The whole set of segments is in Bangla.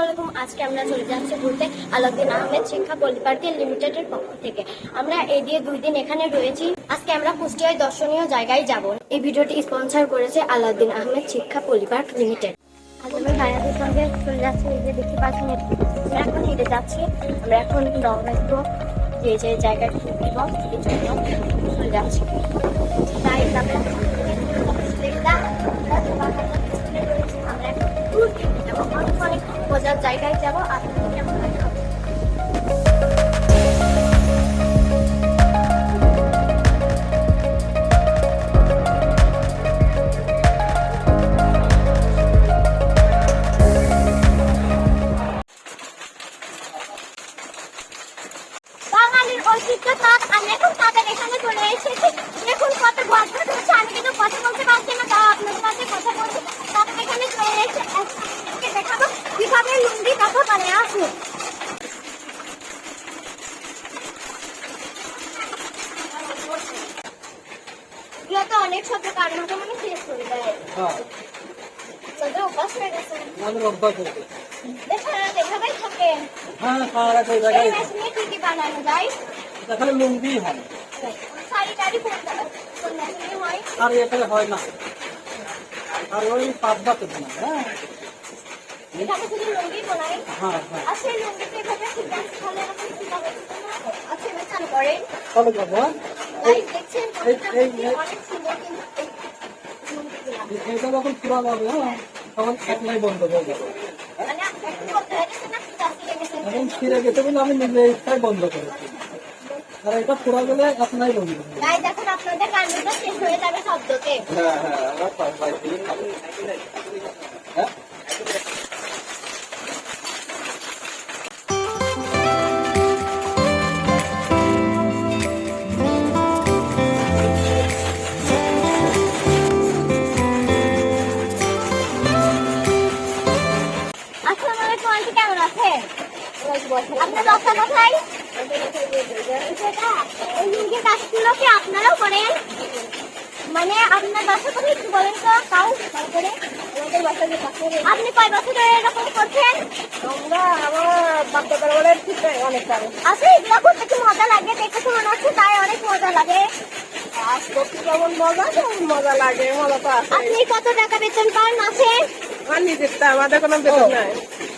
আলাইকুম আজকে আমরা চলে যাচ্ছি ঘুরতে আলাউদ্দিন আহমেদ শিক্ষা পল্লিপার্টি লিমিটেডের পক্ষ থেকে। আমরা এই দিয়ে দুই দিন এখানে রয়েছি। আজকে আমরা কুষ্টিয়ায় দর্শনীয় জায়গায় যাব। এই ভিডিওটি স্পন্সর করেছে আলাউদ্দিন আহমেদ শিক্ষা পল্লিপার্ক লিমিটেড সঙ্গে চলে যাচ্ছি। আমরা এখন হেঁটে যাচ্ছি। আমরা এখন রওনা দিব জায়গাটি দিব চলে যাচ্ছি। তাই অনেক জায়গায় যাব আপনাদের কেমন লাগে ঐতিহ্য এখন চলে এসেছি। দেখুন কত গল্প আমি কিন্তু কথা বলতে পারছি না তাও আপনাদের সাথে কথা বলছি তাদের এখানে চলে এসে আজকে দেখাবো কীভাবে লুঙ্গি কথা মানে আসুন এগুলো তো অনেক শব্দ কার মতো মানে শেষ করে দেয় হ্যাঁ। তাদের অভ্যাস হয়ে গেছে। আমাদের অভ্যাস হয়েছে দেখেন এভাবেই থাকে হ্যাঁ সারা সেই এই মেশিনে কি কি বানানো যায়। এখানে লুঙ্গি হয় শাড়ি টাড়ি কোন কোন মেশিনে হয়। আর এখানে হয় না। আর ওই পাঁচ বাতের না হ্যাঁ। এখানে শুধু লুঙ্গি বোনাই হ্যাঁ হ্যাঁ। আর সেই লুঙ্গিতে এভাবে ঠিক আছে তাহলে এরকম কীভাবে এবার চালু যাব এটা যখন পুরা যাবে হ্যাঁ তখন একলাই বন্ধ হয়ে যাবে। এখন ফিরে গেছে বলে আমি নিজে ইচ্ছায় বন্ধ করেছি। আর এটা পুরা গেলে একলাই বন্ধ হবে আপনাদের শেষ হয়ে যাবে শব্দতে। হ্যাঁ হ্যাঁ আমরা পাই পাই হ্যাঁ? আপনার বাসা কোথায়? এই লুঙ্গির কাজগুলো কি আপনারাও করেন? মানে আপনার বাসা কোথায় একটু বলেন তো করে আমাদের আপনি কয় বছর ধরে এরকম করছেন? আমরা আমার বাচ্চাদের বলে ঠিক অনেক কারণ আচ্ছা এগুলো করতে কি মজা লাগে দেখে তো মনে হচ্ছে তাই অনেক মজা লাগে। কাজ করতে যেমন মজা? তেমন মজা লাগে মজা তো আপনি কত টাকা বেতন পান মাসে? আর নিজের তা আমাদের কোনো বেতন নাই।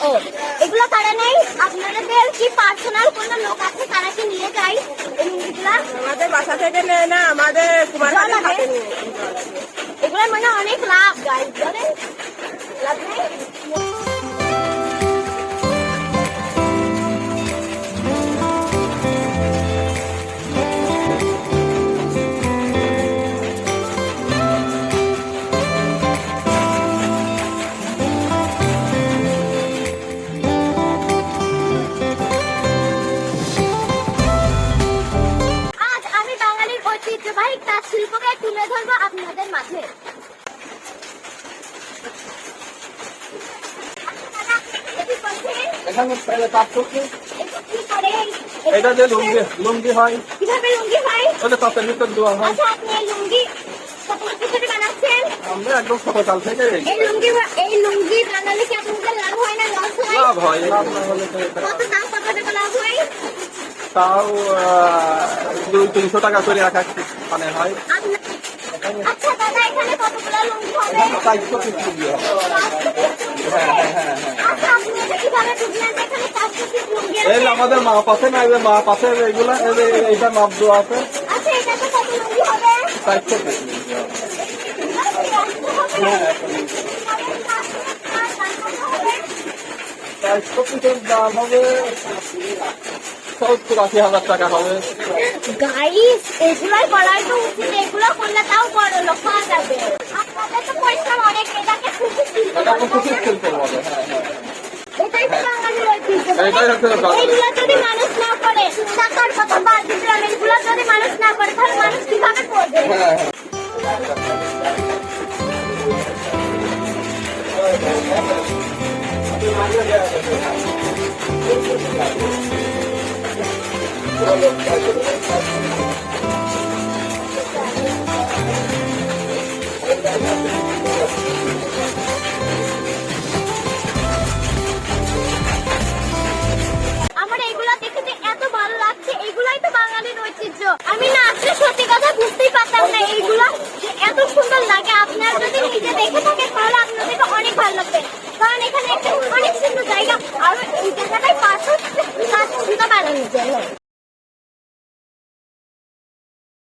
ও এগুলো তারা নেই আপনাদের কি পার্সোনাল কোনো লোক আছে তারা কি নিয়ে যায় এই লুঙ্গিগুলা আমাদের বাসা থেকে নেয় না আমাদের কুমার ভালো লাগে? এগুলোর মানে অনেক লাভ গাইজ লাভ নেই? ঐতিহ্যবাহী তাঁত শিল্পকে তুলে ধরবো আপনাদের মাঝে। এটি এখানে যে লুঙ্গি লুঙ্গি হয়। কীভাবে লুঙ্গি হয়? ওটা তাঁতের ভিতর দেওয়া হয়। আচ্ছা আপনি এই লুঙ্গি কত বছর ধরে আমরা একদম সকাল থেকে এই লুঙ্গি এই লুঙ্গি বানালে কি আপনাদের লাভ হয় না? লস হয়? লাভ হয় লাভ না হলে কত দাম কত টাকা লাভ হয়? তাও দুই তিনশো টাকা করে এক এক মানে হয়। আচ্ছা চারশো হ্যাঁ হ্যাঁ হ্যাঁ আচ্ছা এই আমাদের মা পাশে না এই মা পাশে এইগুলা এই এইটা মাপ দেওয়া আছে। আচ্ছা চারশো দাম হবে সত্তর আশি হাজার টাকা হবে গাইস এগুলাই করার তো উচিত এগুলো করলে তাও বড় লোক হওয়া যাবে। আপনাদের তো পরিশ্রম অনেক এটাকে খুশি ফিল করতে হবে। এটাই মানে মানুষ না করে মানুষ কীভাবে করবে? হ্যাঁ হ্যাঁ